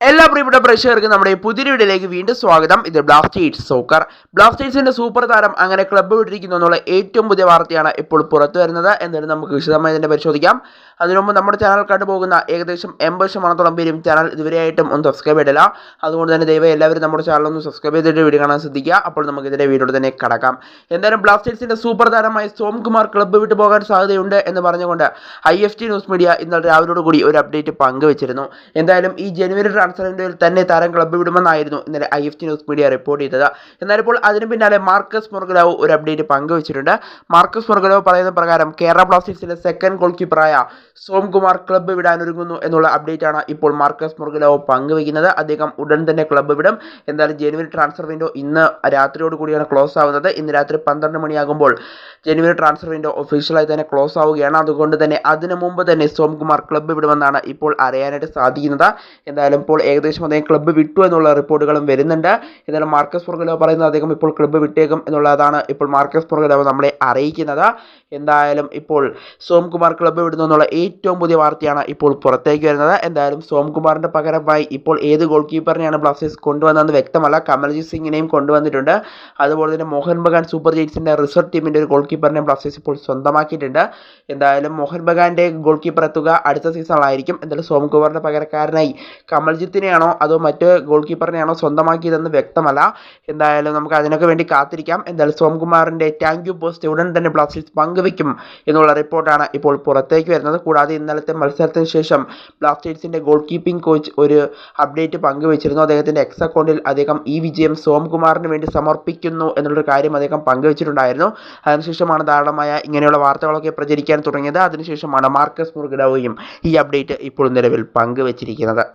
എല്ലാ പ്രിയപ്പെട്ട പ്രേക്ഷകർക്കും നമ്മുടെ പുതിയ വീഡിയോയിലേക്ക് വീണ്ടും സ്വാഗതം. ഇത് ബ്ലാസ്റ്റേഴ്സ് സോക്കർ ബ്ലാസ്റ്റേഴ്സിന്റെ സൂപ്പർ താരം അങ്ങനെ ക്ലബ്ബ് വിട്ടിരിക്കുന്നു എന്നുള്ള ഏറ്റവും പുതിയ വാർത്തയാണ് ഇപ്പോൾ പുറത്തു വരുന്നത് എന്തായാലും നമുക്ക് വിശദമായി ഇതിനെ പരിശോധിക്കാം. അതിനു മുമ്പ് നമ്മുടെ ചാനൽ കണ്ടുപോകുന്ന ഏകദേശം എൺപത് ശതമാനത്തോളം പേരും ചാനൽ ഇതുവരെയായിട്ടും ഒന്ന് സബ്സ്ക്രൈബ് ചെയ്തില്ല അതുകൊണ്ട് തന്നെ ദയവായി എല്ലാവരും നമ്മുടെ ചാനൽ ഒന്ന് സബ്സ്ക്രൈബ് ചെയ്തിട്ട് വീഡിയോ കാണാൻ ശ്രദ്ധിക്കുക. അപ്പോൾ നമുക്ക് ഇതിന്റെ വീഡിയോ തന്നെ കടക്കാം. എന്തായാലും ബ്ലാസ്റ്റേഴ്സിന്റെ സൂപ്പർ താരമായ സോംകുമാർ ക്ലബ്ബ് വിട്ടു പോകാൻ സാധ്യതയുണ്ട് എന്ന് പറഞ്ഞുകൊണ്ട് I F T news media ഇന്നലെ രാവിലോട് കൂടി ഒരു അപ്ഡേറ്റ് പങ്കുവച്ചിരുന്നു. എന്തായാലും ഈ ജനുവരി ട്രാൻസ്ഫർ തന്നെ താരം ക്ലബ്ബ് വിടുമെന്നായിരുന്നു ഇന്നലെ I F T news media report ചെയ്തത്. എന്നാൽ ഇപ്പോൾ അതിന് പിന്നാലെ മാർക്കസ് മുർഗലാവ് ഒരു അപ്ഡേറ്റ് പങ്കുവച്ചിട്ടുണ്ട്. മാർക്കസ് മുർഗലാവ് പറയുന്ന പ്രകാരം കേരള ബ്ലാസ്റ്റേഴ്സിന്റെ സെക്കൻഡ് ഗോൾ കീപ്പറായ സോംകുമാർ ക്ലബ്ബ് വിടാനൊരുങ്ങുന്നു എന്നുള്ള അപ്ഡേറ്റ് ആണ് ഇപ്പോൾ മാർക്കസ് മുർഗലോ പങ്കുവയ്ക്കുന്നത്. അദ്ദേഹം ഉടൻ തന്നെ ക്ലബ്ബ് വിടും. എന്തായാലും ജനുവരി ട്രാൻസ്ഫർ വിൻഡോ ഇന്ന് രാത്രിയോട് കൂടിയാണ് ക്ലോസ് ആവുന്നത്. ഇന്ന് രാത്രി പന്ത്രണ്ട് മണിയാകുമ്പോൾ ജനുവരി ട്രാൻസ്ഫർ വിൻഡോ ഒഫീഷ്യലായി തന്നെ ക്ലോസ് ആവുകയാണ്. അതുകൊണ്ട് തന്നെ അതിനു മുമ്പ് തന്നെ സോംകുമാർ ക്ലബ്ബ് വിടുമെന്നാണ് ഇപ്പോൾ അറിയാനായിട്ട് സാധിക്കുന്നത്. എന്തായാലും ഇപ്പോൾ ഏകദേശം അദ്ദേഹം ക്ലബ്ബ് വിട്ടു എന്നുള്ള റിപ്പോർട്ടുകളും വരുന്നുണ്ട്. എന്നാലും മാർക്കസ് പുറകലോ പറയുന്നത് അദ്ദേഹം ഇപ്പോൾ ക്ലബ്ബ് വിട്ടേക്കും എന്നുള്ളതാണ് ഇപ്പോൾ മാർക്കസ് പുറകലോ നമ്മളെ അറിയിക്കുന്നത്. എന്തായാലും ഇപ്പോൾ സോംകുമാർ ക്ലബ്ബ് വിടുന്നു എന്നുള്ള ഏറ്റവും പുതിയ വാർത്തയാണ് ഇപ്പോൾ പുറത്തേക്ക് വരുന്നത്. എന്തായാലും സോംകുമാറിന്റെ പകരമായി ഇപ്പോൾ ഏത് ഗോൾ കീപ്പറിനെയാണ് ബ്ലാസ്റ്റേഴ്സ് കൊണ്ടുവന്നതെന്ന് വ്യക്തമല്ല. കമൽജിത് സിംഗിനെയും കൊണ്ടുവന്നിട്ടുണ്ട്. അതുപോലെ തന്നെ മോഹൻ ബഗാൻ സൂപ്പർ ജെയിൻസിന്റെ റിസർവ് ടീമിന്റെ ഒരു ഗോൾ കീപ്പറിനെ ബ്ലാസ്റ്റേഴ്സ് ഇപ്പോൾ സ്വന്തമാക്കിയിട്ടുണ്ട്. എന്തായാലും മോഹൻ ബഗാന്റെ ഗോൾ കീപ്പർ എത്തുക അടുത്ത സീസണിലായിരിക്കും എന്തായാലും സോംകുമാറിന്റെ പകരക്കാരനായി കമൽജിത്തിനെയാണോ അതോ മറ്റ് ഗോൾ കീപ്പറിനെയാണോ സ്വന്തമാക്കിയതെന്ന് വ്യക്തമല്ല. എന്തായാലും നമുക്ക് അതിനൊക്കെ വേണ്ടി കാത്തിരിക്കാം. എന്തായാലും സോംകുമാറിന്റെ താങ്ക് യു പോസ്റ്റ് ഉടൻ തന്നെ ബ്ലാസ്റ്റേഴ്സ് പങ്കുവയ്ക്കും എന്നുള്ള റിപ്പോർട്ടാണ് ഇപ്പോൾ പുറത്തേക്ക് വരുന്നത്. കൂടാതെ ഇന്നലത്തെ മത്സരത്തിന് ശേഷം ബ്ലാസ്റ്റേഴ്സിന്റെ ഗോൾ കീപ്പിംഗ് കോച്ച് ഒരു അപ്ഡേറ്റ് പങ്കുവച്ചിരുന്നു. അദ്ദേഹത്തിന്റെ എക്സ് അക്കൗണ്ടിൽ അദ്ദേഹം ഈ വിജയം സോംകുമാറിന് വേണ്ടി സമർപ്പിക്കുന്നു എന്നുള്ളൊരു കാര്യം അദ്ദേഹം പങ്കുവച്ചിട്ടുണ്ടായിരുന്നു. അതിനുശേഷമാണ് ധാരാളമായ ഇങ്ങനെയുള്ള വാർത്തകളൊക്കെ പ്രചരിക്കാൻ തുടങ്ങിയത്. അതിനുശേഷമാണ് മാർക്കസ് മുർഗഡോയും ഈ അപ്ഡേറ്റ് ഇപ്പോൾ നിലവിൽ പങ്കുവച്ചിരിക്കുന്നത്.